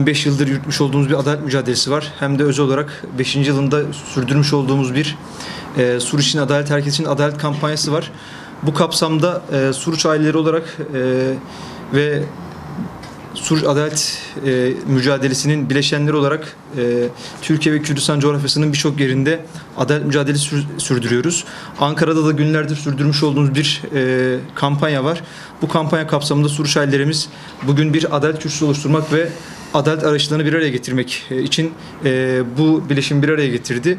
5 yıldır yürütmüş olduğumuz bir adalet mücadelesi var. Hem de özel olarak 5. yılında sürdürmüş olduğumuz bir e, Sur için Adalet, Herkes için Adalet kampanyası var. Bu kapsamda e, Suruç aileleri olarak e, ve Suruç Adalet e, mücadelesinin bileşenleri olarak e, Türkiye ve Kürdistan coğrafyasının birçok yerinde adalet mücadelesi sür- sürdürüyoruz. Ankara'da da günlerdir sürdürmüş olduğumuz bir e, kampanya var. Bu kampanya kapsamında Suruç ailelerimiz bugün bir adalet kürsüsü oluşturmak ve adalet arayışlarını bir araya getirmek e, için e, bu bileşimi bir araya getirdi.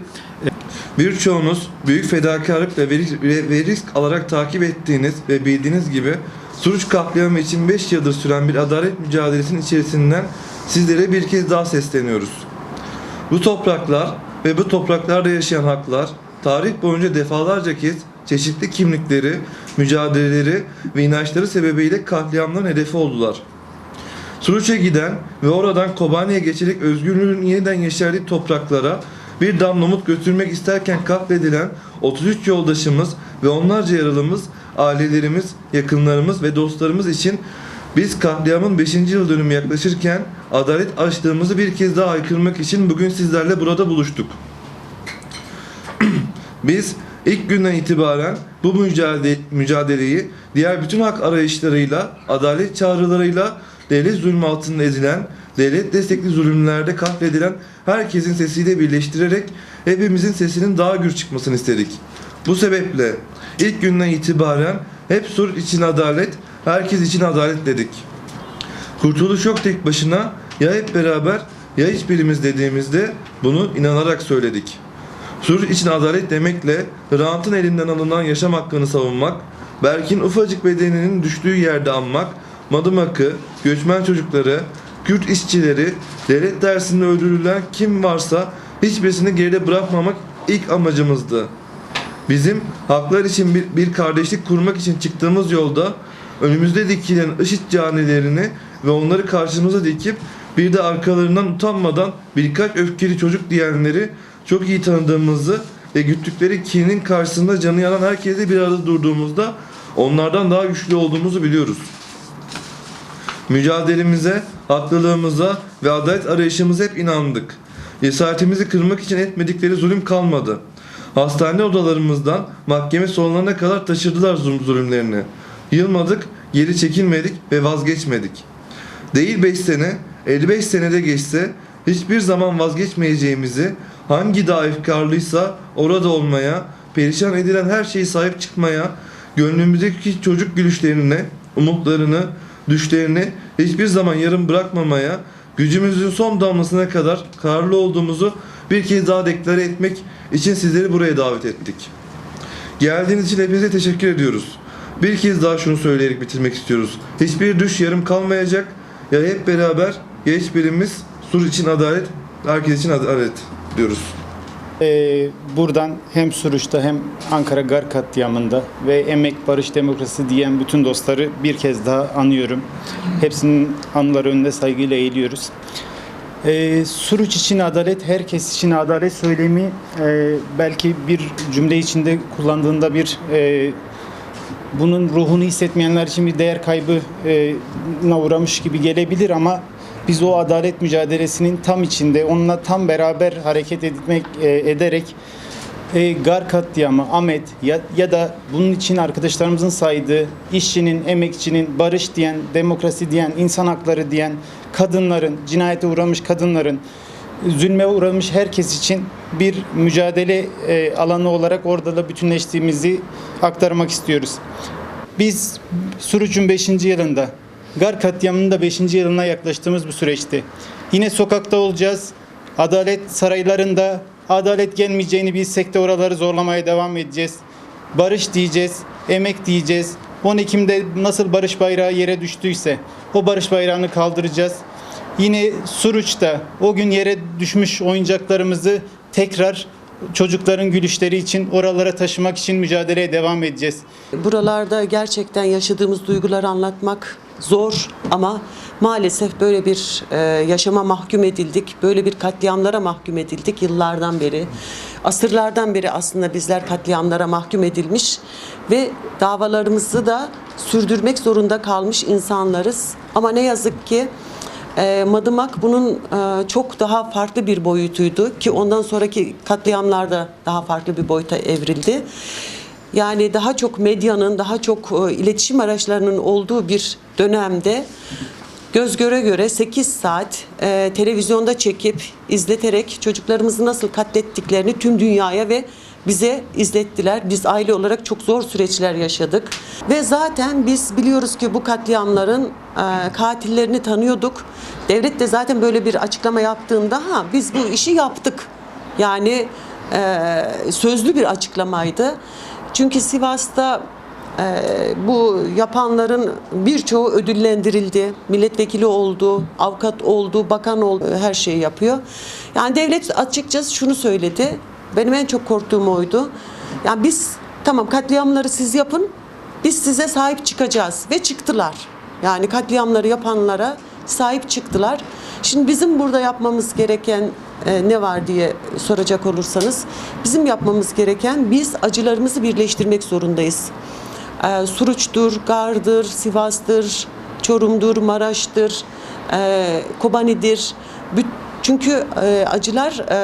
Birçoğunuz büyük fedakarlıkla ve risk alarak takip ettiğiniz ve bildiğiniz gibi Suruç katliamı için 5 yıldır süren bir adalet mücadelesinin içerisinden sizlere bir kez daha sesleniyoruz. Bu topraklar ve bu topraklarda yaşayan haklar tarih boyunca defalarca kez çeşitli kimlikleri, mücadeleleri ve inançları sebebiyle katliamların hedefi oldular. Suruç'a giden ve oradan Kobani'ye geçerek özgürlüğün yeniden yeşerdiği topraklara bir damla umut götürmek isterken katledilen 33 yoldaşımız ve onlarca yaralımız, ailelerimiz, yakınlarımız ve dostlarımız için biz katliamın 5. yıl dönümü yaklaşırken adalet açlığımızı bir kez daha aykırmak için bugün sizlerle burada buluştuk. Biz ilk günden itibaren bu mücadele, mücadeleyi diğer bütün hak arayışlarıyla, adalet çağrılarıyla, devlet zulmü altında ezilen, devlet destekli zulümlerde katledilen herkesin sesiyle birleştirerek hepimizin sesinin daha gür çıkmasını istedik. Bu sebeple ilk günden itibaren hep sur için adalet, herkes için adalet dedik. Kurtuluş yok tek başına ya hep beraber ya hiçbirimiz dediğimizde bunu inanarak söyledik. Sur için adalet demekle rantın elinden alınan yaşam hakkını savunmak, Berk'in ufacık bedeninin düştüğü yerde anmak, Madımak'ı, göçmen çocukları, Kürt işçileri, devlet dersinde öldürülen kim varsa hiçbirisini geride bırakmamak ilk amacımızdı. Bizim haklar için bir, bir kardeşlik kurmak için çıktığımız yolda önümüzde dikilen IŞİD canilerini ve onları karşımıza dikip bir de arkalarından utanmadan birkaç öfkeli çocuk diyenleri çok iyi tanıdığımızı ve güttükleri kinin karşısında canı yanan herkese bir arada durduğumuzda onlardan daha güçlü olduğumuzu biliyoruz. Mücadelemize, haklılığımıza ve adalet arayışımıza hep inandık. Cesaretimizi kırmak için etmedikleri zulüm kalmadı. Hastane odalarımızdan mahkeme salonlarına kadar taşıdılar zulüm zulümlerini. Yılmadık, geri çekilmedik ve vazgeçmedik. Değil 5 sene, 55 senede geçse hiçbir zaman vazgeçmeyeceğimizi hangi dağ efkarlıysa orada olmaya, perişan edilen her şeyi sahip çıkmaya, gönlümüzdeki çocuk gülüşlerine, umutlarını, düşlerini hiçbir zaman yarım bırakmamaya, gücümüzün son damlasına kadar kararlı olduğumuzu bir kez daha deklare etmek için sizleri buraya davet ettik. Geldiğiniz için hepinize teşekkür ediyoruz. Bir kez daha şunu söyleyerek bitirmek istiyoruz. Hiçbir düş yarım kalmayacak. Ya hep beraber ya hiçbirimiz sur için adalet, herkes için adalet diyoruz. Ee, buradan hem Suruç'ta hem Ankara Gar katliamında ve Emek, Barış, Demokrasi diyen bütün dostları bir kez daha anıyorum. Hepsinin anıları önünde saygıyla eğiliyoruz. Ee, Suruç için adalet, herkes için adalet söylemi e, belki bir cümle içinde kullandığında bir e, bunun ruhunu hissetmeyenler için bir değer kaybına uğramış gibi gelebilir ama biz o adalet mücadelesinin tam içinde onunla tam beraber hareket etmek e, ederek e, Gar katliamı, Ahmet ya, ya da bunun için arkadaşlarımızın saydığı işçinin, emekçinin, barış diyen, demokrasi diyen, insan hakları diyen kadınların, cinayete uğramış kadınların, zulme uğramış herkes için bir mücadele e, alanı olarak orada da bütünleştiğimizi aktarmak istiyoruz. Biz Suruç'un 5. yılında, Gar katliamının da 5. yılına yaklaştığımız bu süreçte yine sokakta olacağız. Adalet saraylarında adalet gelmeyeceğini bilsek de oraları zorlamaya devam edeceğiz. Barış diyeceğiz, emek diyeceğiz. 10 Ekim'de nasıl barış bayrağı yere düştüyse o barış bayrağını kaldıracağız. Yine Suruç'ta o gün yere düşmüş oyuncaklarımızı tekrar çocukların gülüşleri için oralara taşımak için mücadeleye devam edeceğiz. Buralarda gerçekten yaşadığımız duyguları anlatmak zor ama maalesef böyle bir e, yaşama mahkum edildik. Böyle bir katliamlara mahkum edildik yıllardan beri. Asırlardan beri aslında bizler katliamlara mahkum edilmiş ve davalarımızı da sürdürmek zorunda kalmış insanlarız. Ama ne yazık ki E, Madımak bunun çok daha farklı bir boyutuydu ki ondan sonraki katliamlarda daha farklı bir boyuta evrildi. Yani daha çok medyanın, daha çok e, iletişim araçlarının olduğu bir dönemde göz göre göre 8 saat e, televizyonda çekip izleterek çocuklarımızı nasıl katlettiklerini tüm dünyaya ve bize izlettiler. Biz aile olarak çok zor süreçler yaşadık. Ve zaten biz biliyoruz ki bu katliamların e, katillerini tanıyorduk. Devlet de zaten böyle bir açıklama yaptığında ha biz bu işi yaptık. Yani e, sözlü bir açıklamaydı. Çünkü Sivas'ta e, bu yapanların birçoğu ödüllendirildi. Milletvekili oldu, avukat oldu, bakan oldu, her şeyi yapıyor. Yani devlet açıkçası şunu söyledi. Benim en çok korktuğum oydu. Yani biz tamam katliamları siz yapın, biz size sahip çıkacağız ve çıktılar. Yani katliamları yapanlara sahip çıktılar. Şimdi bizim burada yapmamız gereken e, ne var diye soracak olursanız bizim yapmamız gereken biz acılarımızı birleştirmek zorundayız. E, Suruç'tur, Gar'dır, Sivas'tır, Çorum'dur, Maraş'tır, e, Kobani'dir. Çünkü e, acılar e,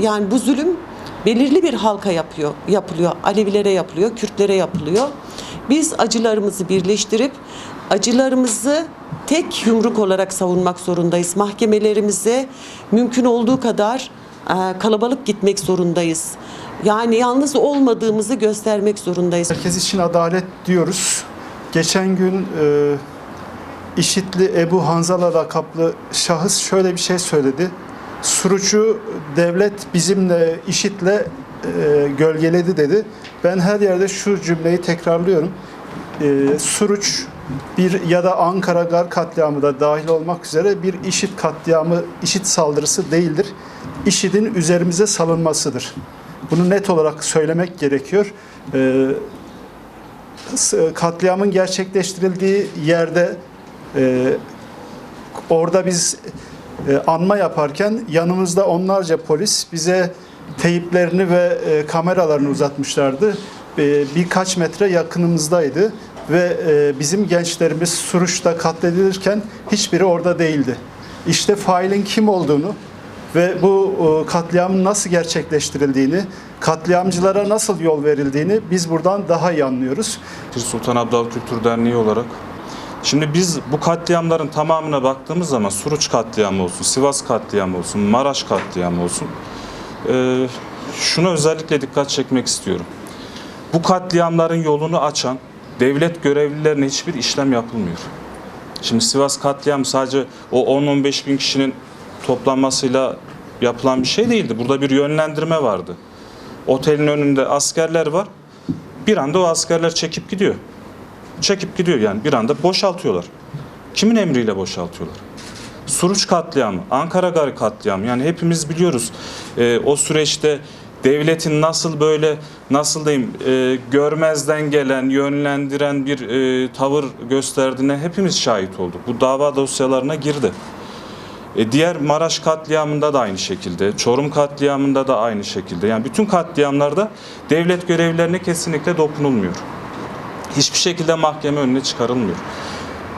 yani bu zulüm belirli bir halka yapıyor, yapılıyor. Alevilere yapılıyor, Kürtlere yapılıyor. Biz acılarımızı birleştirip acılarımızı tek yumruk olarak savunmak zorundayız. Mahkemelerimize mümkün olduğu kadar e, kalabalık gitmek zorundayız. Yani yalnız olmadığımızı göstermek zorundayız. Herkes için adalet diyoruz. Geçen gün e, İşitli Ebu Hanzala lakaplı şahıs şöyle bir şey söyledi. Suruç'u devlet bizimle İşit'le e, gölgeledi dedi. Ben her yerde şu cümleyi tekrarlıyorum. E, Suruç bir ya da Ankara Gar katliamı da dahil olmak üzere bir İşit katliamı, İşit saldırısı değildir. İşit'in üzerimize salınmasıdır. Bunu net olarak söylemek gerekiyor. E, katliamın gerçekleştirildiği yerde e, orada biz e, anma yaparken yanımızda onlarca polis bize teyiplerini ve e, kameralarını uzatmışlardı. E, birkaç metre yakınımızdaydı ve bizim gençlerimiz Suruç'ta katledilirken hiçbiri orada değildi. İşte failin kim olduğunu ve bu katliamın nasıl gerçekleştirildiğini, katliamcılara nasıl yol verildiğini biz buradan daha iyi anlıyoruz. Sultan Abdal Kültür Derneği olarak. Şimdi biz bu katliamların tamamına baktığımız zaman Suruç katliamı olsun, Sivas katliamı olsun, Maraş katliamı olsun. eee, şuna özellikle dikkat çekmek istiyorum. Bu katliamların yolunu açan devlet görevlilerine hiçbir işlem yapılmıyor. Şimdi Sivas katliamı sadece o 10-15 bin kişinin toplanmasıyla yapılan bir şey değildi. Burada bir yönlendirme vardı. Otelin önünde askerler var. Bir anda o askerler çekip gidiyor. Çekip gidiyor yani bir anda boşaltıyorlar. Kimin emriyle boşaltıyorlar? Suruç katliamı, Ankara Garı katliamı yani hepimiz biliyoruz Ee, o süreçte devletin nasıl böyle nasıl diyeyim e, görmezden gelen, yönlendiren bir e, tavır gösterdiğine hepimiz şahit olduk. Bu dava dosyalarına girdi. E, diğer Maraş katliamında da aynı şekilde, Çorum katliamında da aynı şekilde. Yani bütün katliamlarda devlet görevlilerine kesinlikle dokunulmuyor. Hiçbir şekilde mahkeme önüne çıkarılmıyor.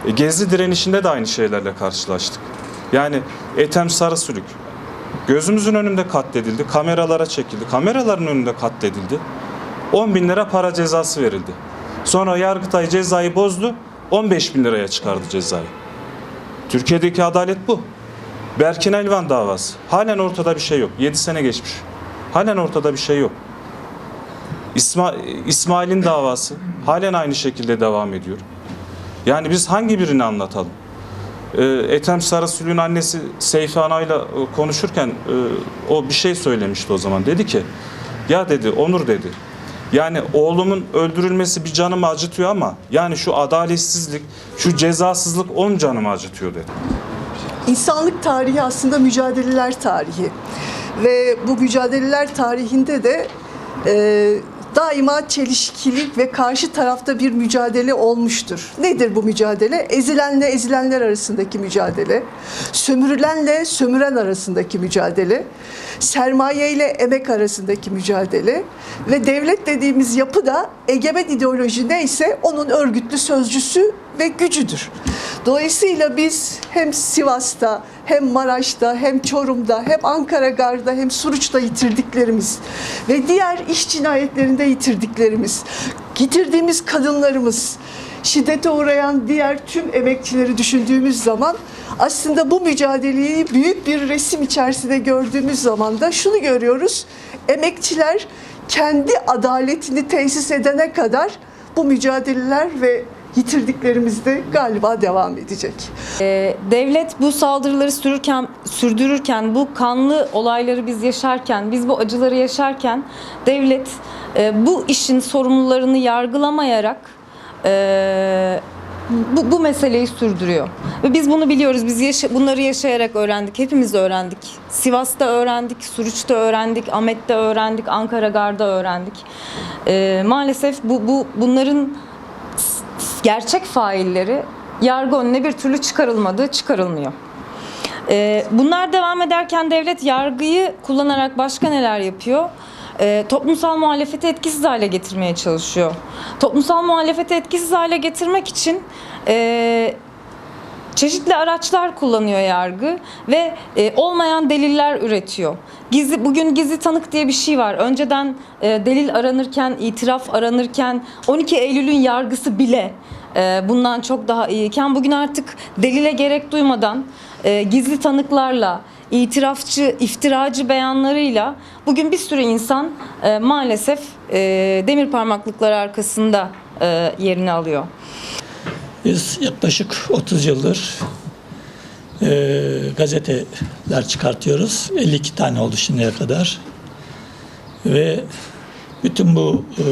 E, Gezi direnişinde de aynı şeylerle karşılaştık. Yani Ethem Sarısülük gözümüzün önünde katledildi, kameralara çekildi, kameraların önünde katledildi. 10 bin lira para cezası verildi. Sonra Yargıtay cezayı bozdu, 15 bin liraya çıkardı cezayı. Türkiye'deki adalet bu. Berkin Elvan davası. Halen ortada bir şey yok. 7 sene geçmiş. Halen ortada bir şey yok. İsma, İsmail'in davası halen aynı şekilde devam ediyor. Yani biz hangi birini anlatalım? Ee, Ethem Sarısülü'nün annesi Seyfi Ana'yla e, konuşurken e, o bir şey söylemişti o zaman. Dedi ki ya dedi Onur dedi yani oğlumun öldürülmesi bir canımı acıtıyor ama yani şu adaletsizlik, şu cezasızlık on canımı acıtıyor dedi. İnsanlık tarihi aslında mücadeleler tarihi. Ve bu mücadeleler tarihinde de e, daima çelişkilik ve karşı tarafta bir mücadele olmuştur. Nedir bu mücadele? Ezilenle ezilenler arasındaki mücadele, sömürülenle sömüren arasındaki mücadele, sermaye ile emek arasındaki mücadele ve devlet dediğimiz yapı da egemen ideoloji neyse onun örgütlü sözcüsü ve gücüdür. Dolayısıyla biz hem Sivas'ta hem Maraş'ta hem Çorum'da hem Ankara Gar'da hem Suruç'ta yitirdiklerimiz ve diğer iş cinayetlerinde yitirdiklerimiz, getirdiğimiz kadınlarımız, şiddete uğrayan diğer tüm emekçileri düşündüğümüz zaman aslında bu mücadeleyi büyük bir resim içerisinde gördüğümüz zaman da şunu görüyoruz. Emekçiler kendi adaletini tesis edene kadar bu mücadeleler ve yitirdiklerimiz de galiba devam edecek. Ee, Devlet bu saldırıları sürürken, sürdürürken, bu kanlı olayları biz yaşarken, biz bu acıları yaşarken devlet e, bu işin sorumlularını yargılamayarak e, bu, bu meseleyi sürdürüyor. Ve biz bunu biliyoruz. Biz yaşa- bunları yaşayarak öğrendik. Hepimiz öğrendik. Sivas'ta öğrendik, Suruç'ta öğrendik, Ahmet'te öğrendik, Ankara Gar'da öğrendik. E, maalesef bu, bu bunların gerçek failleri yargı önüne bir türlü çıkarılmadı, çıkarılmıyor. Ee, bunlar devam ederken devlet yargıyı kullanarak başka neler yapıyor? Ee, toplumsal muhalefeti etkisiz hale getirmeye çalışıyor. Toplumsal muhalefeti etkisiz hale getirmek için e, çeşitli araçlar kullanıyor yargı ve e, olmayan deliller üretiyor. Gizli bugün gizli tanık diye bir şey var. Önceden e, delil aranırken, itiraf aranırken 12 Eylül'ün yargısı bile e, bundan çok daha iyiyken bugün artık delile gerek duymadan e, gizli tanıklarla itirafçı, iftiracı beyanlarıyla bugün bir sürü insan e, maalesef e, demir parmaklıklar arkasında e, yerini alıyor. Biz yaklaşık 30 yıldır e, gazeteler çıkartıyoruz. 52 tane oldu şimdiye kadar. Ve bütün bu e,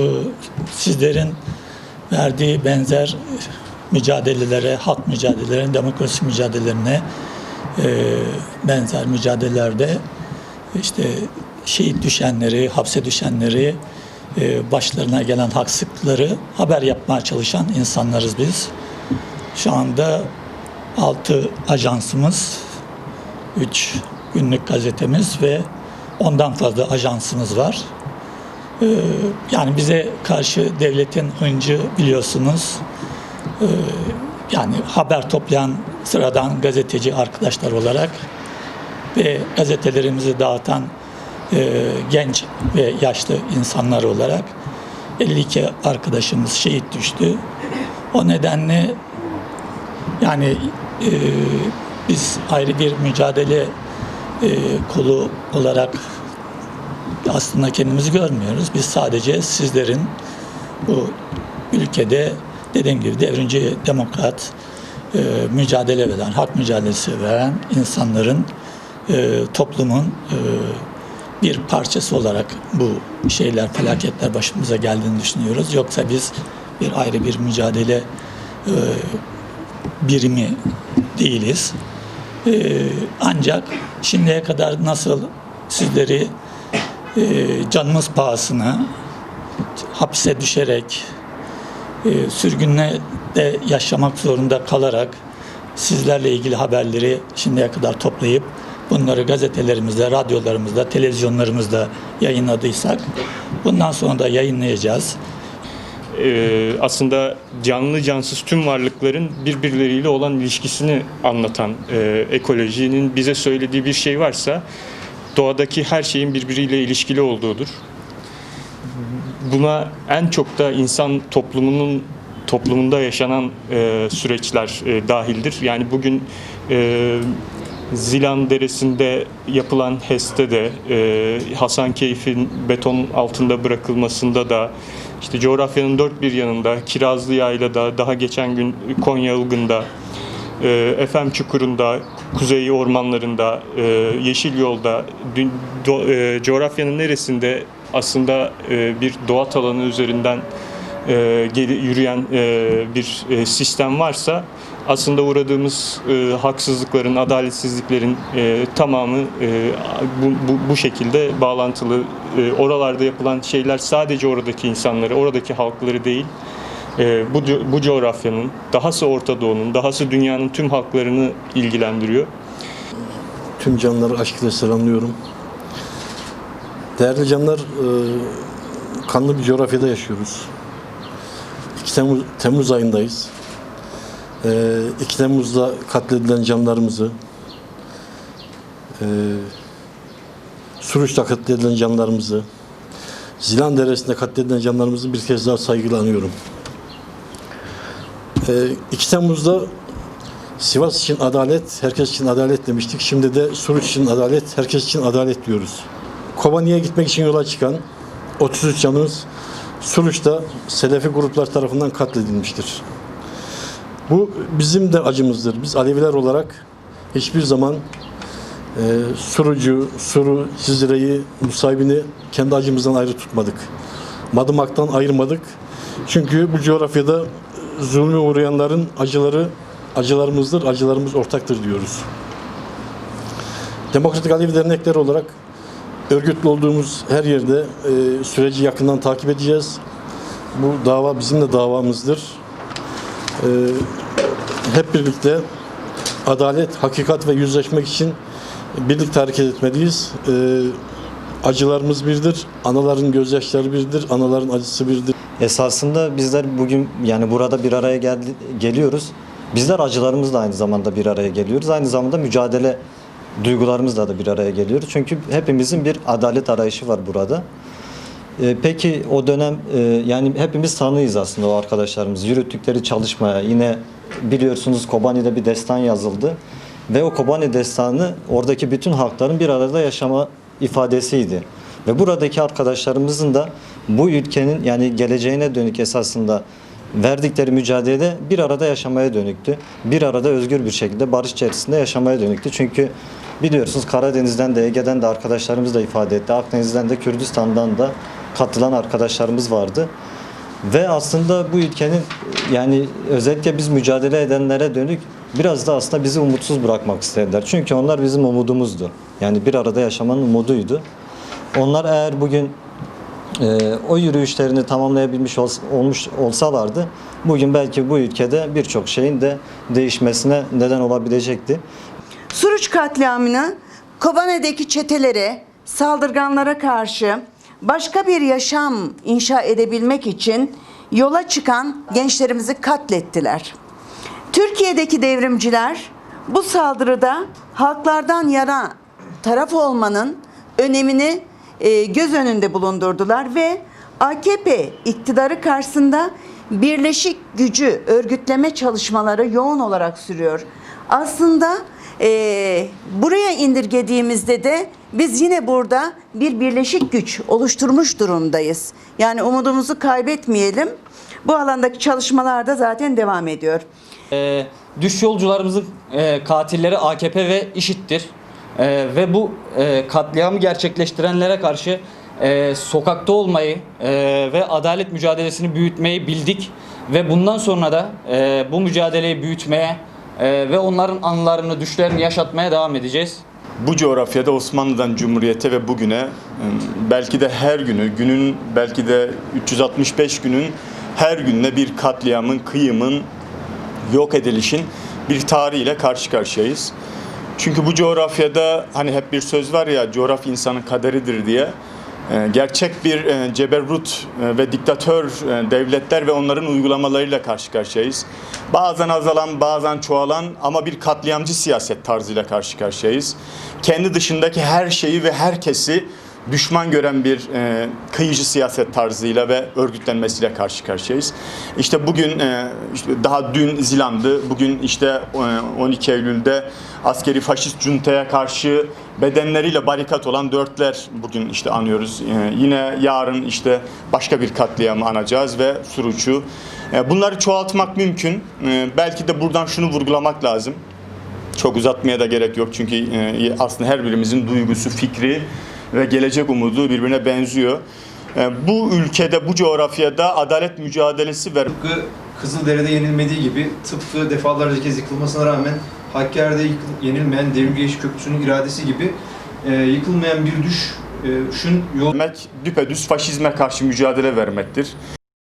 sizlerin verdiği benzer mücadelelere, halk mücadelelerine, demokrasi mücadelelerine e, benzer mücadelelerde işte şehit düşenleri, hapse düşenleri, e, başlarına gelen haksızlıkları haber yapmaya çalışan insanlarız biz. Şu anda 6 ajansımız, 3 günlük gazetemiz ve ondan fazla ajansımız var. Ee, yani bize karşı devletin hıncı biliyorsunuz. Ee, yani haber toplayan sıradan gazeteci arkadaşlar olarak ve gazetelerimizi dağıtan e, genç ve yaşlı insanlar olarak 52 arkadaşımız şehit düştü. O nedenle yani e, biz ayrı bir mücadele e, kolu olarak aslında kendimizi görmüyoruz. Biz sadece sizlerin bu ülkede dediğim gibi devrimci demokrat e, mücadele veren, hak mücadelesi veren insanların e, toplumun e, bir parçası olarak bu şeyler, felaketler başımıza geldiğini düşünüyoruz. Yoksa biz bir ayrı bir mücadele e, birimi değiliz. Ee, ancak şimdiye kadar nasıl sizleri e, canımız pahasına hapse düşerek e, sürgünle de yaşamak zorunda kalarak sizlerle ilgili haberleri şimdiye kadar toplayıp bunları gazetelerimizde, radyolarımızda, televizyonlarımızda yayınladıysak bundan sonra da yayınlayacağız. E, aslında canlı cansız tüm varlıkların birbirleriyle olan ilişkisini anlatan e, ekolojinin bize söylediği bir şey varsa doğadaki her şeyin birbiriyle ilişkili olduğudur. Buna en çok da insan toplumunun toplumunda yaşanan e, süreçler e, dahildir. Yani bugün Zilan Deresi'nde yapılan HES'te de, e, Hasankeyf'in beton altında bırakılmasında da, işte coğrafyanın dört bir yanında, Kirazlı Yayla'da, daha geçen gün Konya Ilgın'da, e, Efem Çukuru'nda, Kuzey ormanlarında, e, Yeşil Yol'da, e, coğrafyanın neresinde aslında bir doğa alanı üzerinden yürüyen bir sistem varsa aslında uğradığımız e, haksızlıkların, adaletsizliklerin e, tamamı e, bu, bu, bu şekilde bağlantılı. E, oralarda yapılan şeyler sadece oradaki insanları, oradaki halkları değil, e, bu, bu coğrafyanın, dahası Orta Doğu'nun, dahası dünyanın tüm halklarını ilgilendiriyor. Tüm canları aşkıyla selamlıyorum. Değerli canlar, e, kanlı bir coğrafyada yaşıyoruz. 2 Temmuz, Temmuz ayındayız. Ee, 2 Temmuz'da katledilen canlarımızı, ee, Suruç'ta katledilen canlarımızı, Zilan Deresi'nde katledilen canlarımızı bir kez daha saygıyla anıyorum. Ee, 2 Temmuz'da Sivas için adalet, herkes için adalet demiştik. Şimdi de Suruç için adalet, herkes için adalet diyoruz. Kobani'ye gitmek için yola çıkan 33 canımız Suruç'ta Selefi gruplar tarafından katledilmiştir. Bu bizim de acımızdır. Biz Aleviler olarak hiçbir zaman e, Surucu, Suru, Cizre'yi, Nusaybin'i kendi acımızdan ayrı tutmadık. Madımak'tan ayırmadık. Çünkü bu coğrafyada zulme uğrayanların acıları acılarımızdır, acılarımız ortaktır diyoruz. Demokratik Alevi dernekleri olarak örgütlü olduğumuz her yerde e, süreci yakından takip edeceğiz. Bu dava bizim de davamızdır. E, hep birlikte adalet, hakikat ve yüzleşmek için birlikte hareket etmeliyiz. E, acılarımız birdir, anaların gözyaşları birdir, anaların acısı birdir. Esasında bizler bugün yani burada bir araya geldi, geliyoruz. Bizler acılarımızla aynı zamanda bir araya geliyoruz. Aynı zamanda mücadele duygularımızla da bir araya geliyoruz. Çünkü hepimizin bir adalet arayışı var burada. Ee, peki o dönem e, yani hepimiz tanıyız aslında o arkadaşlarımız. Yürüttükleri çalışmaya yine biliyorsunuz Kobani'de bir destan yazıldı. Ve o Kobani destanı oradaki bütün halkların bir arada yaşama ifadesiydi. Ve buradaki arkadaşlarımızın da bu ülkenin yani geleceğine dönük esasında verdikleri mücadelede bir arada yaşamaya dönüktü. Bir arada özgür bir şekilde barış içerisinde yaşamaya dönüktü. Çünkü biliyorsunuz Karadeniz'den de Ege'den de arkadaşlarımız da ifade etti. Akdeniz'den de Kürdistan'dan da katılan arkadaşlarımız vardı. Ve aslında bu ülkenin yani özellikle biz mücadele edenlere dönük biraz da aslında bizi umutsuz bırakmak istediler. Çünkü onlar bizim umudumuzdu. Yani bir arada yaşamanın umuduydu. Onlar eğer bugün e, o yürüyüşlerini tamamlayabilmiş ol- olmuş olsalardı bugün belki bu ülkede birçok şeyin de değişmesine neden olabilecekti. Suruç katliamını Kobane'deki çetelere, saldırganlara karşı başka bir yaşam inşa edebilmek için yola çıkan gençlerimizi katlettiler. Türkiye'deki devrimciler bu saldırıda halklardan yana taraf olmanın önemini e, göz önünde bulundurdular ve AKP iktidarı karşısında birleşik gücü örgütleme çalışmaları yoğun olarak sürüyor. Aslında e, buraya indirgediğimizde de biz yine burada bir birleşik güç oluşturmuş durumdayız. Yani umudumuzu kaybetmeyelim. Bu alandaki çalışmalar da zaten devam ediyor. Ee, düş yolcularımızın e, katilleri AKP ve IŞİD'dir. Ee, ve bu e, katliamı gerçekleştirenlere karşı e, sokakta olmayı e, ve adalet mücadelesini büyütmeyi bildik. Ve bundan sonra da e, bu mücadeleyi büyütmeye e, ve onların anılarını, düşlerini yaşatmaya devam edeceğiz. Bu coğrafyada Osmanlı'dan Cumhuriyete ve bugüne e, belki de her günü, günün belki de 365 günün her gününe bir katliamın, kıyımın, yok edilişin bir tarihiyle karşı karşıyayız. Çünkü bu coğrafyada hani hep bir söz var ya coğrafya insanın kaderidir diye. E, Gerçek bir e, ceberrut e, ve diktatör e, devletler ve onların uygulamalarıyla karşı karşıyayız. Bazen azalan, bazen çoğalan ama bir katliamcı siyaset tarzıyla karşı karşıyayız. Kendi dışındaki her şeyi ve herkesi düşman gören bir e, kıyıcı siyaset tarzıyla ve örgütlenmesiyle karşı karşıyayız. İşte bugün e, daha dün Zilan'dı. Bugün işte e, 12 Eylül'de askeri faşist cuntaya karşı bedenleriyle barikat olan dörtler bugün işte anıyoruz. E, yine yarın işte başka bir katliamı anacağız ve Suruç'u. E, bunları çoğaltmak mümkün. E, belki de buradan şunu vurgulamak lazım. Çok uzatmaya da gerek yok çünkü e, aslında her birimizin duygusu, fikri ve gelecek umudu birbirine benziyor. Bu ülkede, bu coğrafyada adalet mücadelesi ver. Tıpkı Kızıldere'de yenilmediği gibi tıpkı defalarca kez yıkılmasına rağmen Hakkari'de yenilmeyen Devrim Geçiş Köprüsü'nün iradesi gibi e, yıkılmayan bir düş, e, düşün yol düpedüz faşizme karşı mücadele vermektir.